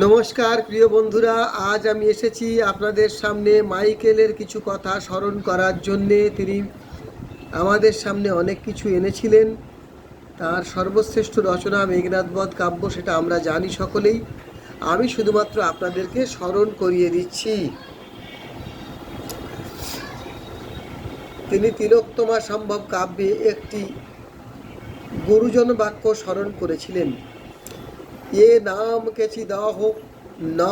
নমস্কার, প্রিয় বন্ধুরা, আজ আমি এসেছি আপনাদের সামনে মাইকেলের কিছু কথা স্মরণ করার জন্যে। তিনি আমাদের সামনে অনেক কিছু এনেছিলেন। তার সর্বশ্রেষ্ঠ রচনা মেঘনাথবধ কাব্য, সেটা আমরা জানি সকলেই। আমি শুধুমাত্র আপনাদেরকে স্মরণ করিয়ে দিচ্ছি। তিনি তিলোত্তমা সম্ভব কাব্যে একটি গুরুজন বাক্য স্মরণ করেছিলেন। ये नाम केचिदाह न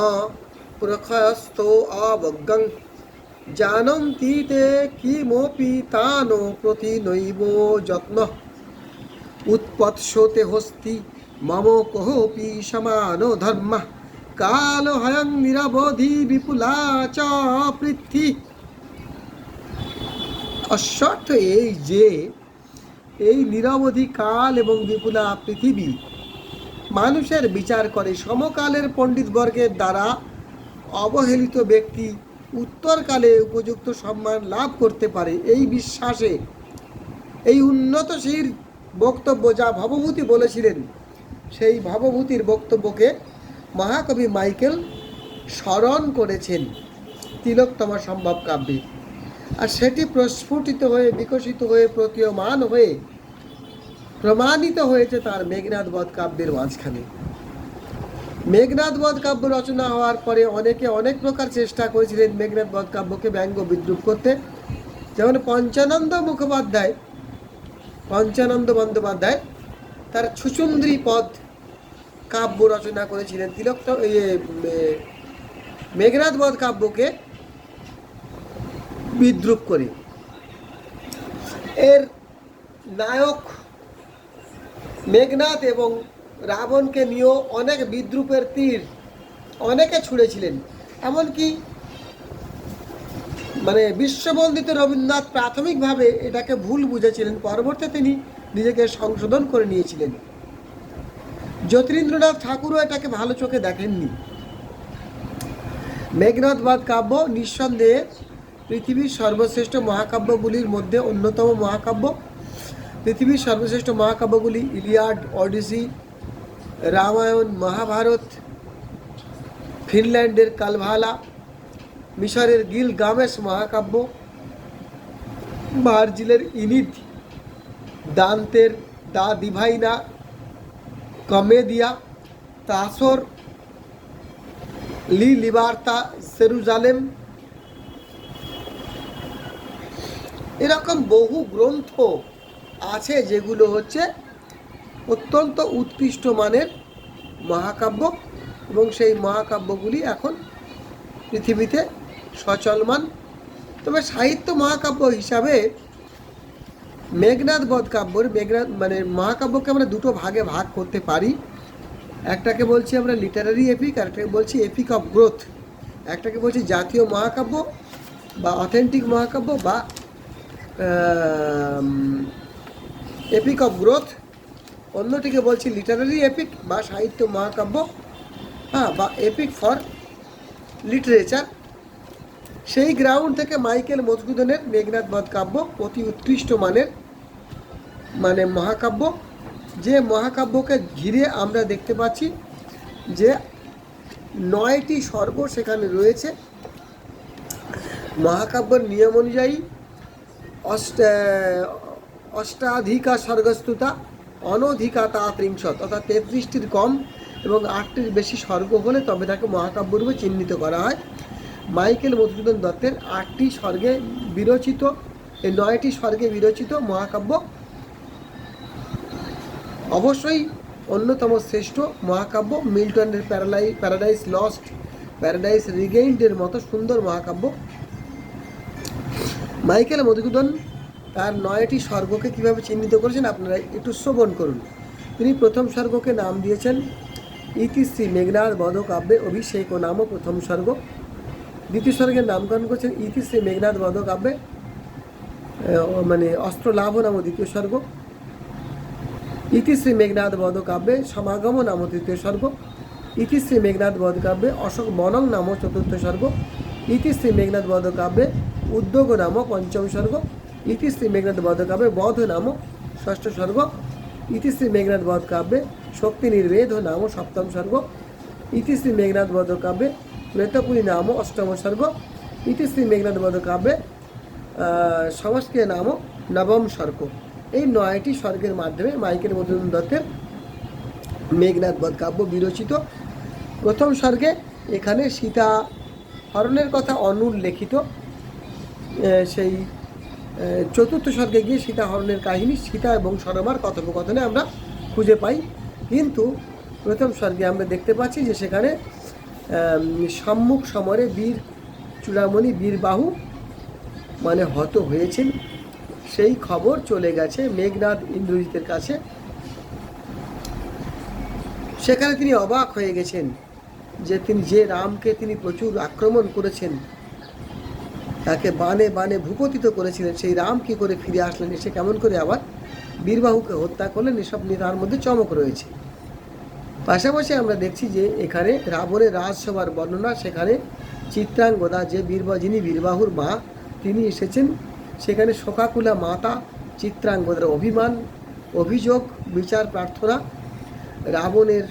प्रखस्तो अवज्ञं जानन्ति ते किमपि तानो प्रति नैव যত্নঃ উৎপৎসতে হস্তি মম কহপি সমান ধর্ম কাল হয়ং নিরবধি বিপুলা চ পৃথ্বী অশ্বর্থ এই যে এই নিরবধি কাল এবং বিপুলা পৃথিবী মানুষের বিচার করে সমকালের পণ্ডিতবর্গের দ্বারা অবহেলিত ব্যক্তি উত্তরকালে উপযুক্ত সম্মান লাভ করতে পারে এই বিশ্বাসে। এই উন্নতশীল বক্তব্য যা ভবভূতি বলেছিলেন, সেই ভবভূতির বক্তব্যকে মহাকবি মাইকেল স্মরণ করেছেন। তিলোত্তমা সম্ভব কাব্যে। আর সেটি প্রস্ফুটিত হয়ে, বিকশিত হয়ে, প্রতীয়মান হয়ে প্রমাণিত হয়েছে তার মেঘনাথ বধ কাব্যের মাঝখানে। মেঘনাথ বধ কাব্য রচনা হওয়ার পরে অনেকে অনেক প্রকার চেষ্টা করেছিলেন মেঘনাথ বধ কাব্যকে ব্যঙ্গ বিদ্রুপ করতে। যেমন পঞ্চানন্দ মুখোপাধ্যায়, পঞ্চানন্দ বন্দ্যোপাধ্যায় তার ছুচুন্দ্রী পদ কাব্য রচনা করেছিলেন। তিলক ইয়ে মেঘনাথ বধ কাব্যকে বিদ্রুপ করে। এর নায়ক মেঘনাথ এবং রাবণকে নিয়েও অনেক বিদ্রুপের তীর অনেকে ছুঁড়েছিলেন। এমনকি মানে বিশ্ববন্দিত রবীন্দ্রনাথ প্রাথমিকভাবে এটাকে ভুল বুঝেছিলেন। পরবর্তীতে তিনি নিজেকে সংশোধন করে নিয়েছিলেন। জ্যোতিরিন্দ্রনাথ ঠাকুরও এটাকে ভালো চোখে দেখেননি। মেঘনাথবাদ কাব্য নিঃসন্দেহে পৃথিবীর সর্বশ্রেষ্ঠ মহাকাব্যগুলির মধ্যে অন্যতম মহাকাব্য। পৃথিবীর সর্বশ্রেষ্ঠ মহাকাব্যগুলি ইলিয়াড, অডিসি, রামায়ণ, মহাভারত, ফিনল্যান্ডের কালভালা, মিশরের গিল গামেশ মহাকাব্য ভার্জিলের ইনিদ দান্তের দা দিভাইনা, কমেদিয়া, তাসর, লি লিবার্তা, সেরুজালেম। এরকম বহু গ্রন্থ আছে যেগুলো হচ্ছে অত্যন্ত উৎকৃষ্ট মানের মহাকাব্য এবং সেই মহাকাব্যগুলি এখন পৃথিবীতে সচলমান তবে সাহিত্য মহাকাব্য হিসাবে মেঘনাথ বধ কাব্যর মেঘনাথ মানে মহাকাব্যকে আমরা দুটো ভাগে ভাগ করতে পারি। একটাকে বলছি আমরা লিটারারি এপিক আর একটাকে বলছি এপিক অফ গ্রোথ একটাকে বলছি জাতীয় মহাকাব্য বা অথেন্টিক মহাকাব্য বা এপিক অফ গ্রোথ অন্যটিকে বলছি লিটারারি এপিক বা সাহিত্য মহাকাব্য হ্যাঁ বা এপিক ফর লিটারেচার সেই গ্রাউন্ড থেকে মাইকেল মধুসূদনের মেঘনাথ বধ কাব্য, অতি উৎকৃষ্ট মানের মানে মহাকাব্য, যে মহাকাব্যকে ঘিরে আমরা দেখতে পাচ্ছি যে নয়টি স্বর্গ সেখানে রয়েছে। মহাকাব্যের নিয়ম অনুযায়ী অষ্ট অষ্টাধিকা স্বর্গস্তুতা অনধিকা তা ত্রিংশত, অর্থাৎ তেত্রিশটির কম এবং আটটির বেশি স্বর্গ হলে তবে তাকে মহাকাব্য রূপে চিহ্নিত করা হয়। মাইকেল মধুসূদন দত্তের আটটি স্বর্গে বিরচিত, এই নয়টি স্বর্গে বিরচিত মহাকাব্য অবশ্যই অন্যতম শ্রেষ্ঠ মহাকাব্য, মিল্টনের প্যারালাই, প্যারাডাইস লস্ট, প্যারাডাইস রিগেইন্ডের মতো সুন্দর মহাকাব্য। মাইকেল মধুসূদন তার নয়টি স্বর্গকে কীভাবে চিহ্নিত করেছেন আপনারা একটু শ্রবণ করুন। তিনি প্রথম স্বর্গকে নাম দিয়েছেন ইতিশ্রী মেঘনাথ বধ কাব্যে অভিষেক ও নামও প্রথম স্বর্গ। দ্বিতীয় স্বর্গের নামকরণ করেছেন ইতিশ্রী মেঘনাথ বধ কাব্যে মানে অস্ত্র লাভ নাম দ্বিতীয় স্বর্গ। ইতিশ্রী মেঘনাথ বধ কাব্যে সমাগম নাম তৃতীয় স্বর্গ। ইতিশ্রী মেঘনাথ বধ কাব্যে অশোক বনং নাম চতুর্থ স্বর্গ। ইতিশ্রী মেঘনাথ বধ কাব্যে উদ্যোগ নাম পঞ্চম স্বর্গ। ইতিশ্রী মেঘনাথ বধ কাব্যে বধ নাম ষষ্ঠ স্বর্গ, ইতিশ্রী মেঘনাথ বধ কাব্যে শক্তি নির্বেদ নাম সপ্তম স্বর্গ, ইতিশ্রী মেঘনাথ বধ কাব্যে প্রেতপুরী নাম অষ্টম স্বর্গ, ইতিশ্রী মেঘনাথ বধ কাব্যে সংস্কৃত নাম নবম স্বর্গ। এই নয়টি স্বর্গের মাধ্যমে মাইকেল মধুসূদন দত্তের মেঘনাথ বধ কাব্য বিরচিত। প্রথম স্বর্গে এখানে সীতা হরণের কথা অনুল্লেখিত সেই চতুর্থ স্বর্গে গিয়ে সীতা হরণের কাহিনী, সীতা এবং সরমার কথোপকথনে আমরা খুঁজে পাই। কিন্তু প্রথম স্বর্গে আমরা দেখতে পাচ্ছি যে সেখানে সম্মুখ সমরে বীর চূড়ামণি বীরবাহু মানে হত হয়েছেন। সেই খবর চলে গেছে মেঘনাথ ইন্দ্রজিতের কাছে। সেখানে তিনি অবাক হয়ে গেছেন যে তিনি যে রামকে তিনি প্রচুর আক্রমণ করেছেন। তাকে বানে বানে ভূপতিত করেছিলেন। সেই রাম কি করে ফিরে আসলেন? এসে কেমন করে আবার বীরবাহুকে হত্যা করলেন? এসব নিয়ে তার মধ্যে চমক রয়েছে। পাশাপাশি আমরা দেখছি যে এখানে রাবণের রাজসভার বর্ণনা, সেখানে চিত্রাঙ্গদা যে বীরবা যিনি বীরবাহুর মা, তিনি এসেছেন। সেখানে শোকাকুলা মাতা চিত্রাঙ্গদার অভিমান, অভিযোগ, বিচার প্রার্থনা, রাবণের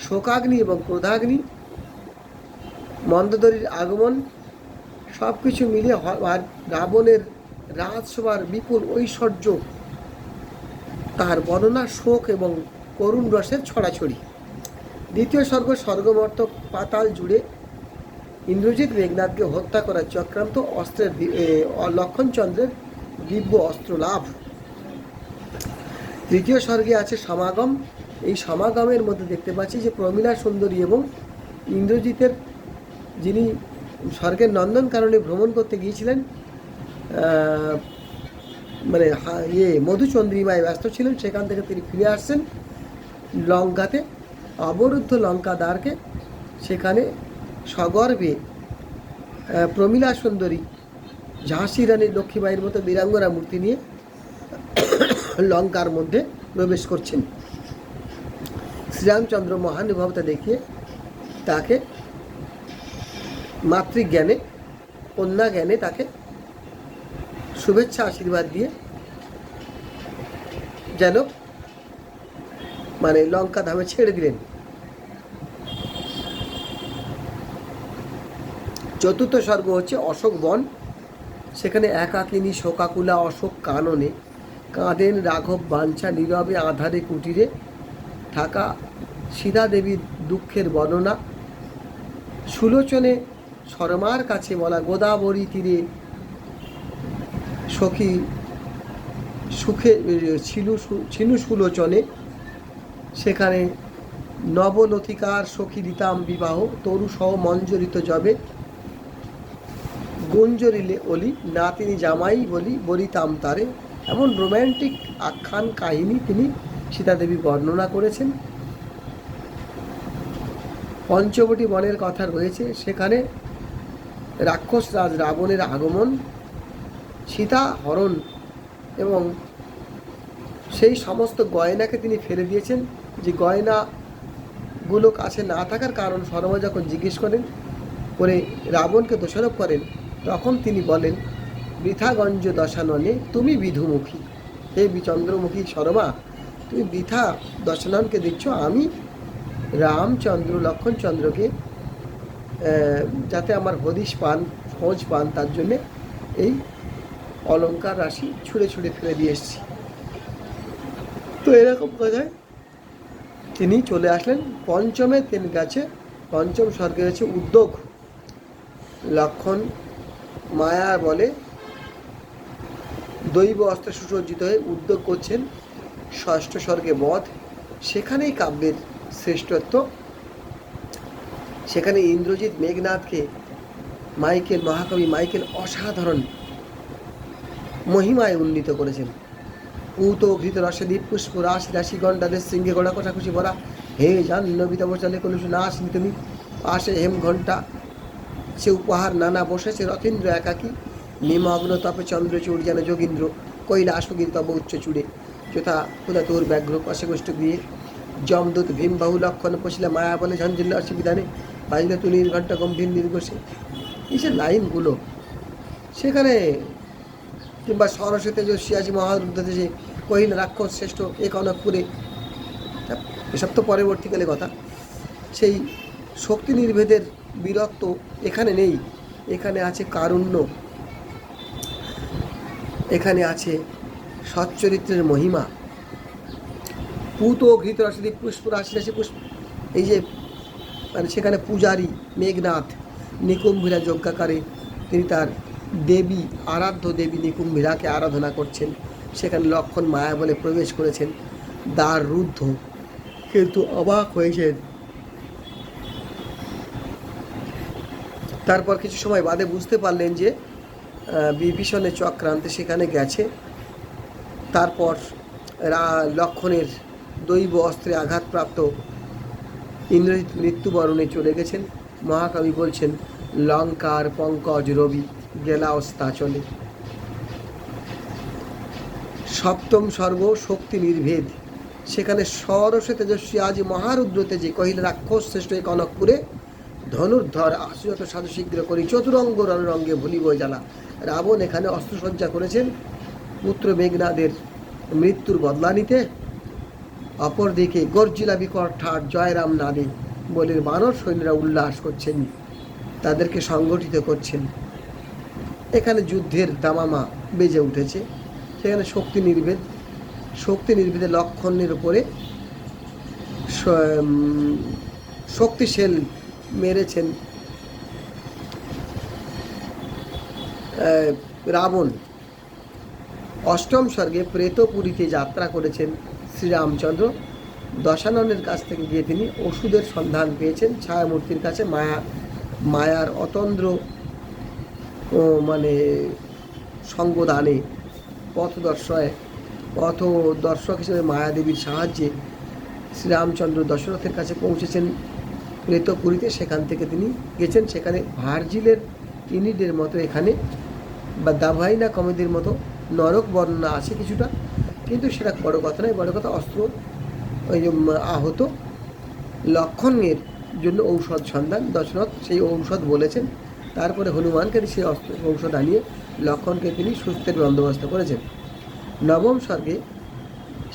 শোকাগ্নি এবং ক্রোধাগ্নি, মন্দদরীর আগমন সব কিছু মিলিয়ে হ- আর রাবণের রাজসভার বিপুল ঐশ্বর্য, তার বর্ণনা শোক এবং করুণ রসের ছড়াছড়ি। দ্বিতীয় স্বর্গ স্বর্গমর্ত পাতাল জুড়ে ইন্দ্রজিৎ মেঘনাথকে হত্যা করার চক্রান্ত অস্ত্রের লক্ষণচন্দ্রের দিব্য অস্ত্র লাভ। তৃতীয় স্বর্গে আছে সমাগম। এই সমাগমের মধ্যে দেখতে পাচ্ছি যে প্রমীলা সুন্দরী এবং ইন্দ্রজিতের যিনি স্বর্গের নন্দন কারণে ভ্রমণ করতে গিয়েছিলেন মানে ইয়ে মধুচন্দ্রিমায় ব্যস্ত ছিলেন, সেখান থেকে তিনি ফিরে আসছেন লঙ্কাতে, অবরুদ্ধ লঙ্কা দ্বারকে সেখানে সগর্বে প্রমীলা সুন্দরী, ঝাঁসি রানী লক্ষ্মীবাইয়ের মতো বীরাঙ্গনা মূর্তি নিয়ে লঙ্কার মধ্যে প্রবেশ করছেন। শ্রীরামচন্দ্র মহানুভবতা দেখিয়ে তাকে মাতৃজ্ঞানে কন্যা জ্ঞানে তাকে শুভেচ্ছা, আশীর্বাদ দিয়ে যেন মানে লঙ্কা ধামে ছেড়ে দিলেন। চতুর্থ স্বর্গ হচ্ছে অশোক বন। সেখানে একাকিনী, শোকাকুলা, অশোক কাননে কাঁদেন রাঘব বাঞ্ছা নীরবে আধারে কুটিরে। থাকা সীতা দেবীর দুঃখের বর্ণনা। সুলোচনে শর্মার কাছে বলা গোদাবরী তীরে সখী সুখে ছিল ছিনু সুলোচনে। সেখানে নবলতিকার সখী দিতাম বিবাহ, তরু সহ মঞ্জরিত জবে। গুঞ্জরিলে অলি না তিনি জামাই বলি, বলিতাম তারে। এমন রোম্যান্টিক আখ্যান কাহিনী তিনি সীতাদেবী বর্ণনা করেছেন। পঞ্চবটি বনের কথা রয়েছে। সেখানে রাক্ষস রাজ রাবণের আগমন, সীতা হরণ এবং সেই সমস্ত গয়নাকে তিনি ফেলে দিয়েছেন। যে গয়নাগুলো কাছে না থাকার কারণ শর্মা যখন জিজ্ঞেস করেন, করে রাবণকে দোষারোপ করেন, তখন তিনি বলেন, বৃথাগঞ্জ দশাননে তুমি বিধুমুখী। হে চন্দ্রমুখী শর্মা, তুমি বৃথা দশাননকে দিচ্ছ আমি রামচন্দ্র, লক্ষণচন্দ্রকে যাতে আমার হদিশ পান, খোঁজ পান, তার জন্যে এই অলংকার রাশি ছুঁড়ে ছুঁড়ে ফেলে দিয়ে এসেছি। তো এরকম কথায় তিনি চলে আসলেন পঞ্চমে তিনি গেছে। পঞ্চম স্বর্গে হচ্ছে উদ্যোগ। লক্ষণ মায়া বলে দৈব অস্ত্র সুসজ্জিত হয়ে উদ্যোগ করছেন ষষ্ঠ স্বর্গে বধ। সেখানেই কাব্যের শ্রেষ্ঠত্ব। সেখানে ইন্দ্রজিৎ মেঘনাথকে, মাইকেল মহাকবি মাইকেল অসাধারণ মহিমায় উন্নীত করেছেন। পূত ঘৃত রসে দীপ পুষ্প রাশি রাশি গণ্ডাদের সিংহে গোড়া কষাকুষি ভরা। হে জাহ্নবিতা বসালে কলুষ না আসনি তুমি। পাশে হেম ঘণ্টা সে উপহার নানা বসেছে, রথীন্দ্র একাকী। নিমগ্ন তপে চন্দ্রচূড় যেন যোগীন্দ্র কৈলাসগীর তব উচ্চ চূড়ে। যথা ক্ষুদা তোর ব্যাঘ্র পাশে গোষ্ঠ গৃহে। যমদূত ভীমবাহু লক্ষণ পশিলা মায়া বলে ঝঞ্ঝিল্ল অসুবিধানে বাজিল তুলির ঘণ্টা গম্ভীর নির্ঘোষে। এই যে লাইনগুলো, সেখানে কিংবা সরস্বতী যে শিয়াজি মহারুদ্ধতে যে কহিল রাক্ষস শ্রেষ্ঠ, এ কনকপুরে। এসব তো পরবর্তীকালে কথা। সেই শক্তি নির্ভেদের বীরত্ব এখানে নেই। এখানে আছে কারুণ্য। এখানে আছে সচ্চরিত্রের মহিমা। পুত ঘৃত রাশি, পুষ্প রাশি রাশি, পুষ্প। এই যে মানে সেখানে পূজারী মেঘনাথ নিকুম্ভীরা যজ্ঞাকারে তিনি তার দেবী, আরাধ্য দেবী নিকুম্ভীরাকে আরাধনা করছেন। সেখানে লক্ষণ মায়া বলে প্রবেশ করেছেন। দ্বার রুদ্ধ। কিন্তু অবাক হয়েছেন। তারপর কিছু সময় বাদে বুঝতে পারলেন যে বিভীষণের চক্রান্তে সেখানে গেছে। তারপর লক্ষণের দৈব অস্ত্রে আঘাতপ্রাপ্ত ইন্দ্রজিৎ মৃত্যুবরণে চলে গেছেন। মহাকবি বলছেন, লঙ্কার পঙ্কজ রবি গেলা অস্তা চলে। সপ্তম সর্ব শক্তি নির্ভেদ। সেখানে সরসে তেজস্বী আজ মহারুদ্র তেজে কহিল রাক্ষস শ্রেষ্ঠ কনকপুরে ধনুর্ধর আশুযত সাধু শীঘ্র করি, চতুরঙ্গ রণরঙ্গে ভুলিব জ্বালা। রাবণ এখানে অস্ত্রসজ্জা করেছেন। পুত্র মেঘনাদের মৃত্যুর বদলা নিতে অপরদিকে গর্জিলা বিকট ঠাট জয়রাম নাদে বলে বানর সৈন্যরা উল্লাস করছেন, তাদেরকে সংগঠিত করছেন। এখানে যুদ্ধের দামামা বেজে উঠেছে। সেখানে শক্তি নির্ভেদ, শক্তি নির্ভেদের লক্ষণের উপরে শক্তিশাল মেরেছেন রাবণ। অষ্টম স্বর্গে প্রেতপুরীতে যাত্রা করেছেন। শ্রীরামচন্দ্র দশাননের কাছ থেকে গিয়ে তিনি ওষুধের সন্ধান পেয়েছেন। ছায়ামূর্তির কাছে মায়া মায়ার অতন্দ্র মানে সঙ্গদানে পথদর্শয় পথ দর্শক হিসেবে মায়াদেবীর সাহায্যে শ্রীরামচন্দ্র দশরথের কাছে পৌঁছেছেন প্রেতপুরীতে। সেখান থেকে তিনি গেছেন। সেখানে ভার্জিলের ইনিডের মতো এখানে বা দাভাইনা কমেদির মতো নরক বর্ণনা আছে কিছুটা। কিন্তু সেটা বড় কথা নয়, বড় কথা অস্ত্র, ওই যে আহত লক্ষণের জন্য ঔষধ সন্ধান, দশরথ সেই ঔষধ বলেছেন। তারপরে হনুমানকে সেই অস্ত্র, ঔষধ আনিয়ে লক্ষণকে তিনি সুস্থের বন্দোবস্ত করেছেন। নবম স্বর্গে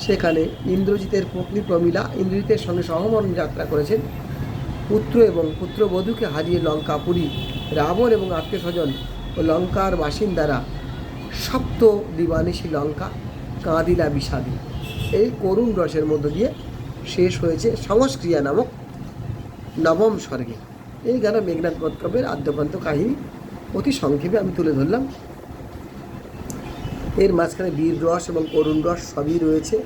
সেখানে ইন্দ্রজিতের পত্নী প্রমীলা ইন্দ্রজিতের সঙ্গে সহমরণ যাত্রা করেছেন। পুত্র এবং পুত্রবধূকে হারিয়ে লঙ্কা পুরী রাবণ এবং আত্মীয় স্বজন ও লঙ্কার বাসিন্দারা সপ্ত দিবানিশী লঙ্কা কাঁদিলা বিষাদী। এই করুণ রসের মধ্য দিয়ে শেষ হয়েছে সংস্ক্রিয়া নামক নবম স্বর্গে। এই গান মেঘনাথ বধকবের আদ্যপান্ত কাহিনী অতি সংক্ষেপে আমি তুলে ধরলাম। এর মাঝখানে বীর রস এবং করুণ রস সবই রয়েছে।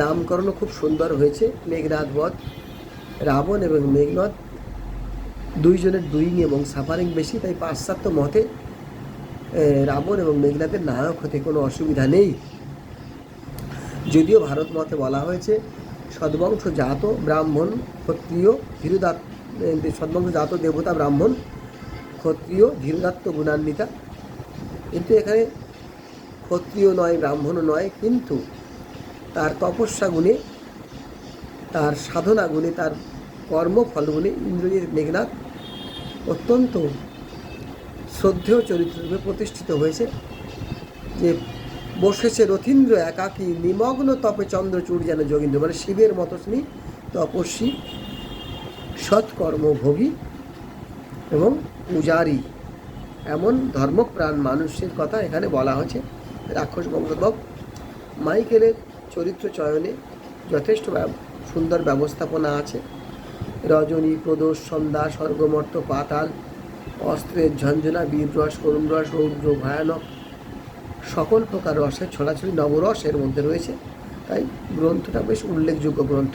নামকরণও খুব সুন্দর হয়েছে। মেঘনাথ বধ, রাবণ এবং মেঘনাথ দুইজনের ডুইং এবং সাফারিং বেশি, তাই পাশ্চাত্য মতে রাবণ এবং মেঘনাথের নায়ক হতে কোনো অসুবিধা নেই। যদিও ভারত মতে বলা হয়েছে, সদ্বংশ জাত ব্রাহ্মণ, ক্ষত্রিয়, ধীরদাত সদ্বংশ জাত দেবতা ব্রাহ্মণ, ক্ষত্রিয়, ধীরদাত্ত গুণান্বিতা। কিন্তু এখানে ক্ষত্রিয় নয় ব্রাহ্মণও নয়, কিন্তু তার তপস্যা গুণে, তার সাধনা গুণে, তার কর্মফল গুণে ইন্দ্রজিৎ মেঘনাথ অত্যন্ত শ্রদ্ধেয় চরিত্ররূপে প্রতিষ্ঠিত হয়েছে, যে বসেছে রথীন্দ্র একাকী, নিমগ্ন তপে চন্দ্রচূড় যেন যোগীন্দ্র। মানে শিবের মতো মতস্মী তপস্বী, সৎকর্মভোগী এবং পূজারী। এমন ধর্মপ্রাণ মানুষের কথা এখানে বলা হয়েছে। রাক্ষস বংশোদ্ভব মাইকেলের চরিত্র চয়নে যথেষ্ট সুন্দর ব্যবস্থাপনা আছে। রজনী, প্রদোষ, সন্ধ্যা, স্বর্গমর্ত, পাতাল, অস্ত্রের ঝঞ্ঝনা বীর রস করুণ রস রৌদ্র, ভয়ানক সকল প্রকার রসের ছড়াছড়ি নবরস এর মধ্যে রয়েছে। তাই গ্রন্থটা বেশ উল্লেখযোগ্য গ্রন্থ।